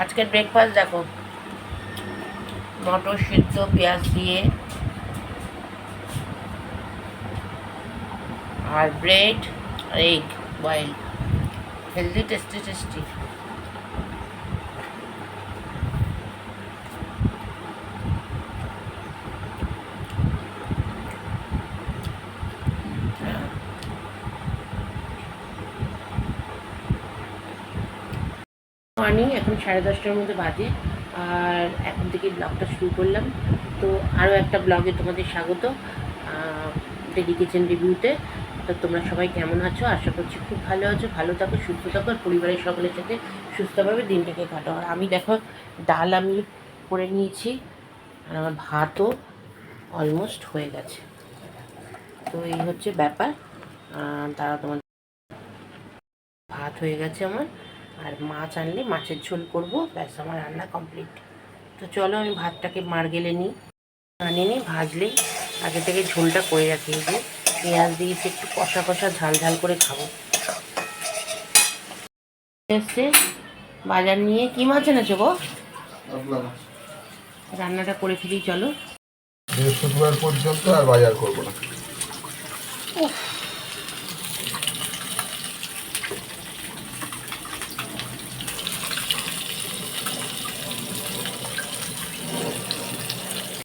আজকের ব্রেকফাস্ট দেখো মটর সিদ্ধ পেঁয়াজ দিয়ে আর ব্রেড আর egg boil healthy tasty tasty morning এখন সাড়ে দশটার মধ্যে বাজে, আর এখন থেকে ব্লগটা শুরু করলাম। তো আরও একটা ব্লগে তোমাদের স্বাগত ডেডি কিচেন রিভিউতে তো তোমরা সবাই কেমন আছো? আশা করছি খুব ভালো আছো, ভালো থাকো, সুস্থ থাকো, আর পরিবারের সকলের সাথে সুস্থভাবে দিনটাকে কাটো আর আমি দেখো, ডাল আমি করে নিয়েছি, আর আমার ভাতও অলমোস্ট হয়ে গেছে। তো এই হচ্ছে ব্যাপার তারা তোমার ভাত হয়ে গেছে আমার। আর মাছ আনলে মাছের ঝোল করব ব্যাস আমার রান্না কমপ্লিট তো চলো আমি ভাতটাকে মার গেলে নিই আনিয়ে নিই ভাজলেই আগে থেকে ঝোলটা করে রাখি যে পেঁয়াজ দিয়েছি একটু কষা কষা ঝাল ঝাল করে খাব। এসছে বাজার নিয়ে। কি মাছ এনেছো গো? রান্নাটা করে ফেলি চলো। বৃহস্পতিবার পর্যন্ত আর বাজার করব না।